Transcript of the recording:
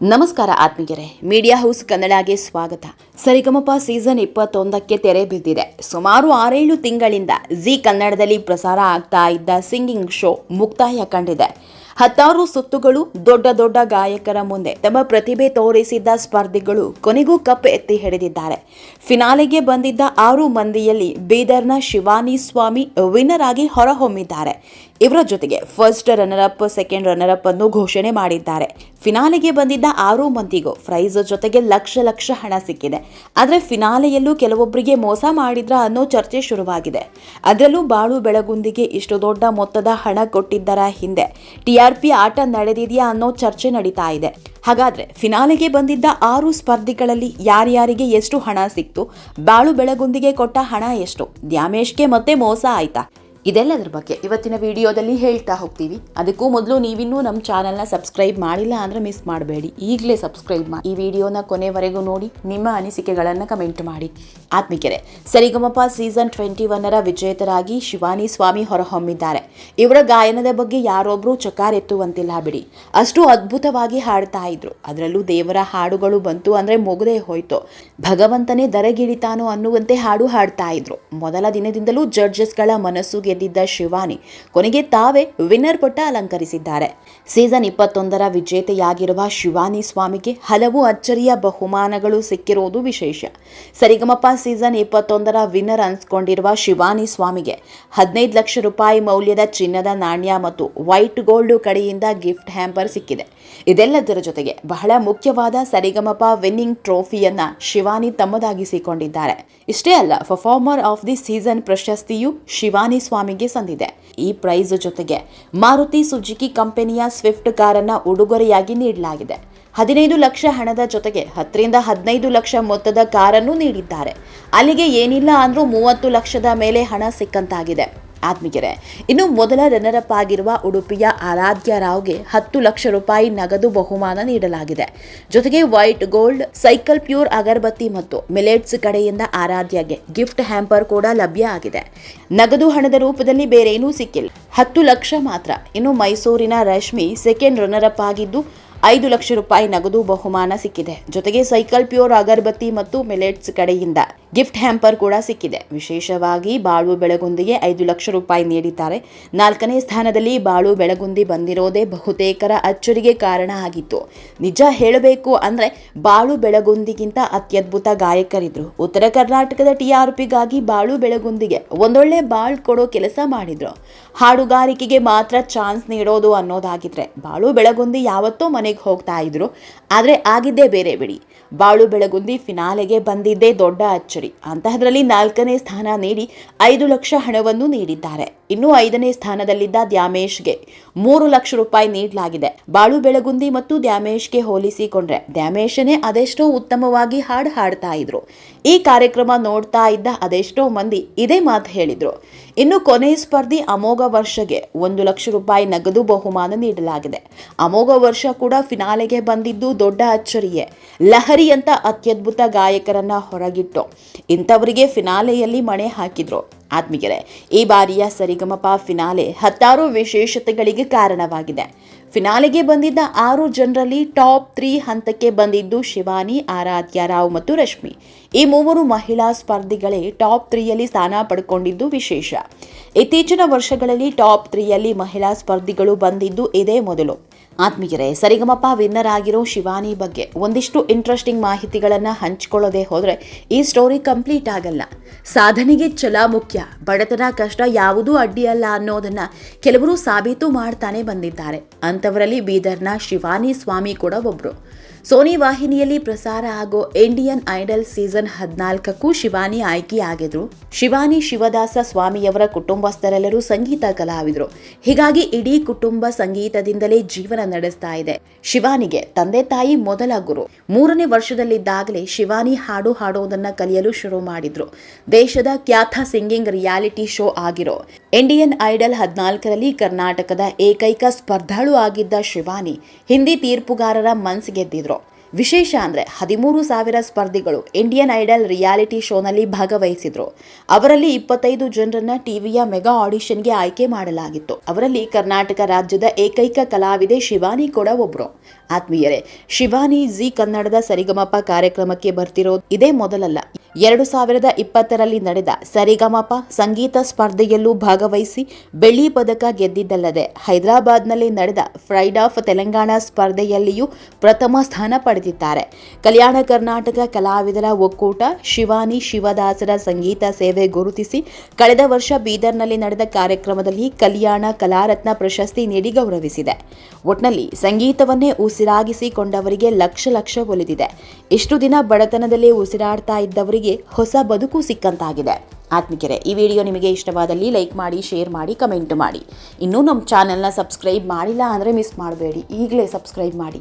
ನಮಸ್ಕಾರ ಆತ್ಮೀಯರೇ, media house ಕನ್ನಡಗೆ ಸ್ವಾಗತ. ಸರಿಗಮಪ ಸೀಸನ್ ಇಪ್ಪತ್ತೊಂದಕ್ಕೆ ತೆರೆ ಬಿದ್ದಿದೆ ಸುಮಾರು ಆರೇಳು ತಿಂಗಳಿಂದ ಜಿ ಕನ್ನಡದಲ್ಲಿ ಪ್ರಸಾರ ಆಗ್ತಾ ಇದ್ದ ಸಿಂಗಿಂಗ್ ಶೋ ಮುಕ್ತಾಯ ಕಂಡಿದೆ. ಹತ್ತಾರು ಸುತ್ತುಗಳು ದೊಡ್ಡ ದೊಡ್ಡ ಗಾಯಕರ ಮುಂದೆ ತಮ್ಮ ಪ್ರತಿಭೆ ತೋರಿಸಿದ್ದ ಸ್ಪರ್ಧಿಗಳು ಕೊನೆಗೂ ಕಪ್ ಎತ್ತಿ ಹಿಡಿದಿದ್ದಾರೆ. ಫಿನಾಲೆಗೆ ಬಂದಿದ್ದ ಆರು ಮಂದಿಯಲ್ಲಿ ಬೀದರ್ನ ಶಿವಾನಿ ಸ್ವಾಮಿ ವಿನ್ನರ್ ಆಗಿ ಹೊರಹೊಮ್ಮಿದ್ದಾರೆ. ಇವರ ಜೊತೆಗೆ first runner up second runner up ಅನ್ನು ಘೋಷಣೆ ಮಾಡಿದ್ದಾರೆ. ಫಿನಾಲೆಗೆ ಬಂದಿದ್ದ ಆರು ಮಂದಿಗೂ ಪ್ರೈಸ್ ಜೊತೆಗೆ ಲಕ್ಷ ಲಕ್ಷ ಹಣ ಸಿಕ್ಕಿದೆ. ಆದರೆ ಫಿನಾಲೆಯಲ್ಲೂ ಕೆಲವೊಬ್ಬರಿಗೆ ಮೋಸ ಮಾಡಿದ್ರ ಅನ್ನೋ ಚರ್ಚೆ ಶುರುವಾಗಿದೆ. ಅದರಲ್ಲೂ ಬಾಳು ಬೆಳಗುಂದಿಗೆ ಇಷ್ಟು ದೊಡ್ಡ ಮೊತ್ತದ ಹಣ ಕೊಟ್ಟಿದ್ದರ ಹಿಂದೆ ಟಿಆರ್ಪಿ ಆಟ ನಡೆದಿದೆಯಾ ಅನ್ನೋ ಚರ್ಚೆ ನಡೀತಾ ಇದೆ. ಹಾಗಾದ್ರೆ ಫಿನಾಲೆಗೆ ಬಂದಿದ್ದ ಆರು ಸ್ಪರ್ಧಿಗಳಲ್ಲಿ ಯಾರ್ಯಾರಿಗೆ ಎಷ್ಟು ಹಣ ಸಿಕ್ತು? ಬಾಳು ಬೆಳಗುಂದಿಗೆ ಕೊಟ್ಟ ಹಣ ಎಷ್ಟು? ದ್ಯಾಮೇಶ್ಗೆ ಮತ್ತೆ ಮೋಸ ಆಯ್ತಾ? ಇದೆಲ್ಲದರ ಬಗ್ಗೆ ಇವತ್ತಿನ ವಿಡಿಯೋದಲ್ಲಿ ಹೇಳ್ತಾ ಹೋಗ್ತೀವಿ. ಅದಕ್ಕೂ ಮೊದಲು ನೀವಿನ್ನೂ ನಮ್ಮ ಚಾನಲ್ನ ಸಬ್ಸ್ಕ್ರೈಬ್ ಮಾಡಿಲ್ಲ ಅಂದರೆ ಮಿಸ್ ಮಾಡಬೇಡಿ. ಈಗಲೇ ಸಬ್ಸ್ಕ್ರೈಬ್ ಮಾಡಿ ಈ ವಿಡಿಯೋನ ಕೊನೆವರೆಗೂ ನೋಡಿ, ನಿಮ್ಮ ಅನಿಸಿಕೆಗಳನ್ನು ಕಮೆಂಟ್ ಮಾಡಿ. ಆತ್ಮಿಕೆರೆ, ಸರಿಗಮಪ ಸೀಸನ್ ಟ್ವೆಂಟಿ ಒನ್ನರ ವಿಜೇತರಾಗಿ ಶಿವಾನಿ ಸ್ವಾಮಿ ಹೊರಹೊಮ್ಮಿದ್ದಾರೆ. ಇವರ ಗಾಯನದ ಬಗ್ಗೆ ಯಾರೊಬ್ಬರೂ ಚಕಾರೆತ್ತುವಂತಿಲ್ಲ ಬಿಡಿ. ಅಷ್ಟು ಅದ್ಭುತವಾಗಿ ಹಾಡ್ತಾ ಇದ್ರು. ಅದರಲ್ಲೂ ದೇವರ ಹಾಡುಗಳು ಬಂತು ಅಂದರೆ ಮುಗದೇ ಹೋಯ್ತು. ಭಗವಂತನೇ ದರಗಿಳಿತಾನೋ ಅನ್ನುವಂತೆ ಹಾಡು ಹಾಡ್ತಾ ಇದ್ರು. ಮೊದಲ ದಿನದಿಂದಲೂ ಜಡ್ಜಸ್ಗಳ ಮನಸ್ಸು ಗೆದ್ದಿದ್ದ ಶಿವಾನಿ. ಕೊನೆಗೆ ತಾವೇ ವಿನ್ನರ್ ಪಟ್ಟ ಅಲಂಕರಿಸಿದ್ದಾರೆ. ಸೀಸನ್ ಇಪ್ಪತ್ತೊಂದರ ವಿಜೇತೆಯಾಗಿರುವ ಶಿವಾನಿ ಸ್ವಾಮಿಗೆ ಹಲವು ಅಚ್ಚರಿಯ ಬಹುಮಾನಗಳು ಸಿಕ್ಕಿರುವುದು ವಿಶೇಷ. ಸರಿಗಮಪ್ಪ ಸೀಸನ್ ಇಪ್ಪತ್ತೊಂದರ ವಿನ್ನರ್ ಅನ್ಸ್ಕೊಂಡಿರುವ ಶಿವಾನಿ ಸ್ವಾಮಿಗೆ ಹದಿನೈದು ಲಕ್ಷ ರೂಪಾಯಿ ಮೌಲ್ಯದ ಚಿನ್ನದ ನಾಣ್ಯ ಮತ್ತು ವೈಟ್ ಗೋಲ್ಡ್ ಕಡೆಯಿಂದ ಗಿಫ್ಟ್ ಹ್ಯಾಂಪರ್ ಸಿಕ್ಕಿದೆ. ಇದೆಲ್ಲದರ ಜೊತೆಗೆ ಬಹಳ ಮುಖ್ಯವಾದ ಸರಿಗಮಪ ವಿನ್ನಿಂಗ್ ಟ್ರೋಫಿಯನ್ನ ಶಿವಾನಿ ತಮ್ಮದಾಗಿಸಿಕೊಂಡಿದ್ದಾರೆ. ಇಷ್ಟೇ ಅಲ್ಲ, ಪರ್ಫಾರ್ಮರ್ ಆಫ್ ದಿ ಸೀಸನ್ ಪ್ರಶಸ್ತಿಯು ಶಿವಾನಿ ಸ್ವಾಮಿಗೆ ಸಂದಿದೆ. ಈ ಪ್ರೈಸ್ ಜೊತೆಗೆ ಮಾರುತಿ ಸುಜುಕಿ ಕಂಪನಿಯ ಸ್ವಿಫ್ಟ್ ಕಾರನ್ನ ಉಡುಗೊರೆಯಾಗಿ ನೀಡಲಾಗಿದೆ. ಹದಿನೈದು ಲಕ್ಷ ಹಣದ ಜೊತೆಗೆ ಹತ್ತರಿಂದ ಹದಿನೈದು ಲಕ್ಷ ಮೊತ್ತದ ಕಾರನ್ನು ನೀಡಿದ್ದಾರೆ. ಅಲ್ಲಿಗೆ ಏನಿಲ್ಲ ಅಂದ್ರೂ ಮೂವತ್ತು ಲಕ್ಷದ ಮೇಲೆ ಹಣ ಸಿಕ್ಕಂತಾಗಿದೆ. ಆತ್ಮೀಯರೇ, ಇನ್ನು ಮೊದಲ ರನ್ನರಪ್ ಆಗಿರುವ ಉಡುಪಿಯ ಆರಾಧ್ಯ ರಾವ್ಗೆ ಹತ್ತು ಲಕ್ಷ ರೂಪಾಯಿ ನಗದು ಬಹುಮಾನ ನೀಡಲಾಗಿದೆ. ಜೊತೆಗೆ white gold, cycle pure Agarbathi ಮತ್ತು ಮಿಲೆಟ್ಸ್ ಕಡೆಯಿಂದ ಆರಾಧ್ಯಗೆ ಗಿಫ್ಟ್ ಹ್ಯಾಂಪರ್ ಕೂಡ ಲಭ್ಯ ಆಗಿದೆ. ನಗದು ಹಣದ ರೂಪದಲ್ಲಿ ಬೇರೇನೂ ಸಿಕ್ಕಿಲ್ಲ. ಹತ್ತು ಲಕ್ಷ ಮಾತ್ರ. ಇನ್ನು ಮೈಸೂರಿನ ರಶ್ಮಿ ಸೆಕೆಂಡ್ ರನ್ನರಪ್ ಆಗಿದ್ದು ಐದು ಲಕ್ಷ ರೂಪಾಯಿ ನಗದು ಬಹುಮಾನ ಸಿಕ್ಕಿದೆ. ಜೊತೆಗೆ ಸೈಕಲ್ ಪ್ಯೂರ್ ಅಗರಬತ್ತಿ ಮತ್ತು ಮಿಲೆಟ್ಸ್ ಕಡೆಯಿಂದ ಗಿಫ್ಟ್ ಹ್ಯಾಂಪರ್ ಕೂಡ ಸಿಕ್ಕಿದೆ. ವಿಶೇಷವಾಗಿ ಬಾಳು ಬೆಳಗುಂದಿಗೆ ಐದು ಲಕ್ಷ ರೂಪಾಯಿ ನೀಡಿದ್ದಾರೆ. ನಾಲ್ಕನೇ ಸ್ಥಾನದಲ್ಲಿ ಬಾಳು ಬೆಳಗುಂದಿ ಬಂದಿರೋದೇ ಬಹುತೇಕರ ಅಚ್ಚರಿಗೆ ಕಾರಣ ಆಗಿತ್ತು. ನಿಜ ಹೇಳಬೇಕು ಅಂದರೆ ಬಾಳು ಬೆಳಗುಂದಿಗಿಂತ ಅತ್ಯದ್ಭುತ ಗಾಯಕರಿದ್ರು. ಉತ್ತರ ಕರ್ನಾಟಕದ ಟಿ ಆರ್ ಪಿಗಾಗಿ ಬಾಳು ಬೆಳಗುಂದಿಗೆ ಒಂದೊಳ್ಳೆ ಬಾಳ್ ಕೊಡೋ ಕೆಲಸ ಮಾಡಿದ್ರು. ಹಾಡುಗಾರಿಕೆಗೆ ಮಾತ್ರ ಚಾನ್ಸ್ ನೀಡೋದು ಅನ್ನೋದಾಗಿದ್ರೆ ಬಾಳು ಬೆಳಗುಂದಿ ಯಾವತ್ತೋ ಮನೆಗೆ ಹೋಗ್ತಾ ಇದ್ರು. ಆದರೆ ಆಗಿದ್ದೇ ಬೇರೆ ಬಿಡಿ. ಬಾಳು ಬೆಳಗುಂದಿ ಫಿನಾಲೆಗೆ ಬಂದಿದ್ದೇ ದೊಡ್ಡ ಅಚ್ಚರಿ. ಅಂತಹದ್ರಲ್ಲಿ ನಾಲ್ಕನೇ ಸ್ಥಾನ ನೀಡಿ ಐದು ಲಕ್ಷ ಹಣವನ್ನು ನೀಡಿದ್ದಾರೆ. ಇನ್ನು ಐದನೇ ಸ್ಥಾನದಲ್ಲಿದ್ದ ದ್ಯಾಮೇಶ್ಗೆ ಮೂರು ಲಕ್ಷ ರೂಪಾಯಿ ನೀಡಲಾಗಿದೆ. ಬಾಳು ಬೆಳಗುಂದಿ ಮತ್ತು ದ್ಯಾಮೇಶ್ಗೆ ಹೋಲಿಸಿಕೊಂಡ್ರೆ ದ್ಯಾಮೇಶನೇ ಅದೆಷ್ಟೋ ಉತ್ತಮವಾಗಿ ಹಾಡು ಹಾಡ್ತಾ ಇದ್ರು. ಈ ಕಾರ್ಯಕ್ರಮ ನೋಡ್ತಾ ಇದ್ದ ಅದೆಷ್ಟೋ ಮಂದಿ ಇದೇ ಮಾತು ಹೇಳಿದ್ರು. ಇನ್ನು ಕೊನೆ ಸ್ಪರ್ಧಿ ಅಮೋಘ ವರ್ಷಗೆ ಒಂದು ಲಕ್ಷ ರೂಪಾಯಿ ನಗದು ಬಹುಮಾನ ನೀಡಲಾಗಿದೆ. ಅಮೋಘ ವರ್ಷ ಕೂಡ ಫಿನಾಲೆಗೆ ಬಂದಿದ್ದು ದೊಡ್ಡ ಅಚ್ಚರಿಯೇ. ಲಹರಿ ಅಂತ ಅತ್ಯದ್ಭುತ ಗಾಯಕರನ್ನ ಹೊರಗಿಟ್ಟು ಇಂಥವರಿಗೆ ಫಿನಾಲೆಯಲ್ಲಿ ಮಣೆ ಹಾಕಿದ್ರು. ಆತ್ಮೀಯರೇ, ಈ ಬಾರಿಯ ಸರಿಗಮಪ ಫಿನಾಲೆ ಹತ್ತಾರು ವಿಶೇಷತೆಗಳಿಗೆ ಕಾರಣವಾಗಿದೆ. ಫಿನಾಲೆಗೆ ಬಂದಿದ್ದ ಆರು ಜನರಲ್ಲಿ ಟಾಪ್ ತ್ರೀ ಹಂತಕ್ಕೆ ಬಂದಿದ್ದು ಶಿವಾನಿ, ಆರಾಧ್ಯ ರಾವ್ ಮತ್ತು ರಶ್ಮಿ. ಈ ಮೂವರು ಮಹಿಳಾ ಸ್ಪರ್ಧಿಗಳೇ ಟಾಪ್ ತ್ರೀಯಲ್ಲಿ ಸ್ಥಾನ ಪಡ್ಕೊಂಡಿದ್ದು ವಿಶೇಷ. ಇತ್ತೀಚಿನ ವರ್ಷಗಳಲ್ಲಿ ಟಾಪ್ ತ್ರೀಯಲ್ಲಿ ಮಹಿಳಾ ಸ್ಪರ್ಧಿಗಳು ಬಂದಿದ್ದು ಇದೇ ಮೊದಲು. ಆತ್ಮೀಯರೇ ಸರಿಗಮಪ್ಪ ವಿನ್ನರ್ ಆಗಿರೋ ಶಿವಾನಿ ಬಗ್ಗೆ ಒಂದಿಷ್ಟು ಇಂಟ್ರೆಸ್ಟಿಂಗ್ ಮಾಹಿತಿಗಳನ್ನು ಹಂಚ್ಕೊಳ್ಳೋದೇ ಹೋದರೆ ಈ ಸ್ಟೋರಿ ಕಂಪ್ಲೀಟ್ ಆಗಲ್ಲ. ಸಾಧನೆಗೆ ಛಲ ಮುಖ್ಯ. ಬಡತನ ಕಷ್ಟ ಯಾವುದೂ ಅಡ್ಡಿಯಲ್ಲ ಅನ್ನೋದನ್ನು ಕೆಲವರು ಸಾಬೀತು ಮಾಡ್ತಾನೆ ಬಂದಿದ್ದಾರೆ. ಅಂಥವರಲ್ಲಿ ಬೀದರ್ನ ಶಿವಾನಿ ಸ್ವಾಮಿ ಕೂಡ ಒಬ್ರು. ಸೋನಿ ವಾಹಿನಿಯಲ್ಲಿ ಪ್ರಸಾರ ಆಗೋ ಇಂಡಿಯನ್ ಐಡಲ್ ಸೀಸನ್ ಹದಿನಾಲ್ಕಕ್ಕೂ ಶಿವಾನಿ ಆಯ್ಕೆಯಾಗಿದ್ರು. ಶಿವಾನಿ ಶಿವದಾಸ ಸ್ವಾಮಿಯವರ ಕುಟುಂಬಸ್ಥರೆಲ್ಲರೂ ಸಂಗೀತ ಕಲಾವಿದರು. ಹೀಗಾಗಿ ಇಡೀ ಕುಟುಂಬ ಸಂಗೀತದಿಂದಲೇ ಜೀವನ ನಡೆಸ್ತಾ ಇದೆ. ಶಿವಾನಿಗೆ ತಂದೆ ತಾಯಿ ಮೊದಲ ಗುರು. ಮೂರನೇ ವರ್ಷದಲ್ಲಿದ್ದಾಗಲೇ ಶಿವಾನಿ ಹಾಡು ಹಾಡೋದನ್ನ ಕಲಿಯಲು ಶುರು ಮಾಡಿದ್ರು. ದೇಶದ ಖ್ಯಾತ ಸಿಂಗಿಂಗ್ ರಿಯಾಲಿಟಿ ಶೋ ಆಗಿರೋ ಇಂಡಿಯನ್ ಐಡಲ್ ಹದಿನಾಲ್ಕರಲ್ಲಿ ಕರ್ನಾಟಕದ ಏಕೈಕ ಸ್ಪರ್ಧಾಳು ಆಗಿದ್ದ ಶಿವಾನಿ ಹಿಂದಿ ತೀರ್ಪುಗಾರರ ಮನ್ಸ್ ಗೆದ್ದಿದ್ರು. ವಿಶೇಷ ಅಂದರೆ ಹದಿಮೂರು ಸಾವಿರ ಸ್ಪರ್ಧಿಗಳು ಇಂಡಿಯನ್ ಐಡಲ್ ರಿಯಾಲಿಟಿ ಶೋನಲ್ಲಿ ಭಾಗವಹಿಸಿದ್ರು. ಅವರಲ್ಲಿ ಇಪ್ಪತ್ತೈದು ಜನರನ್ನ ಟಿವಿಯ ಮೆಗಾ ಆಡಿಷನ್ಗೆ ಆಯ್ಕೆ ಮಾಡಲಾಗಿತ್ತು. ಅವರಲ್ಲಿ ಕರ್ನಾಟಕ ರಾಜ್ಯದ ಏಕೈಕ ಕಲಾವಿದೆ ಶಿವಾನಿ ಕೂಡ ಒಬ್ರು. ಆತ್ಮೀಯರೇ, ಶಿವಾನಿ ಜಿ ಕನ್ನಡದ ಸರಿಗಮಪ ಕಾರ್ಯಕ್ರಮಕ್ಕೆ ಬರ್ತಿರೋದು ಇದೇ ಮೊದಲಲ್ಲ. ಎರಡು ಸಾವಿರದ ಇಪ್ಪತ್ತರಲ್ಲಿ ನಡೆದ ಸರಿಗಮಪ ಸಂಗೀತ ಸ್ಪರ್ಧೆಯಲ್ಲೂ ಭಾಗವಹಿಸಿ ಬೆಳ್ಳಿ ಪದಕ ಗೆದ್ದಿದ್ದಲ್ಲದೆ, ಹೈದರಾಬಾದ್ನಲ್ಲಿ ನಡೆದ ಫ್ರೈಡ್ ಆಫ್ ತೆಲಂಗಾಣ ಸ್ಪರ್ಧೆಯಲ್ಲಿಯೂ ಪ್ರಥಮ ಸ್ಥಾನ ಪಡೆದಿದ್ದಾರೆ. ಕಲ್ಯಾಣ ಕರ್ನಾಟಕ ಕಲಾವಿದರ ಒಕ್ಕೂಟ ಶಿವಾನಿ ಶಿವದಾಸರ ಸಂಗೀತ ಸೇವೆ ಗುರುತಿಸಿ ಕಳೆದ ವರ್ಷ ಬೀದರ್ನಲ್ಲಿ ನಡೆದ ಕಾರ್ಯಕ್ರಮದಲ್ಲಿ ಕಲ್ಯಾಣ ಕಲಾರತ್ನ ಪ್ರಶಸ್ತಿ ನೀಡಿ ಗೌರವಿಸಿದೆ. ಒಟ್ನಲ್ಲಿ ಸಂಗೀತವನ್ನೇ ಉಸಿರಾಗಿಸಿಕೊಂಡವರಿಗೆ ಲಕ್ಷ ಲಕ್ಷ ಒಲಿದಿದೆ. ಇಷ್ಟು ದಿನ ಬಡತನದಲ್ಲಿ ಉಸಿರಾಡ್ತಾ ಇದ್ದವರಿಗೆ ಹೊಸ ಬದುಕು ಸಿಕ್ಕಂತಾಗಿದೆ. ಆತ್ಮಿಕರೆ, ಈ ವಿಡಿಯೋ ನಿಮಗೆ ಇಷ್ಟವಾದಲ್ಲಿ ಲೈಕ್ ಮಾಡಿ, ಶೇರ್ ಮಾಡಿ, ಕಮೆಂಟ್ ಮಾಡಿ. ಇನ್ನೂ ನಮ್ಮ ಚಾನೆಲ್ನ ಸಬ್ಸ್ಕ್ರೈಬ್ ಮಾಡಿಲ್ಲ ಅಂದರೆ ಮಿಸ್ ಮಾಡಬೇಡಿ. ಈಗಲೇ ಸಬ್ಸ್ಕ್ರೈಬ್ ಮಾಡಿ.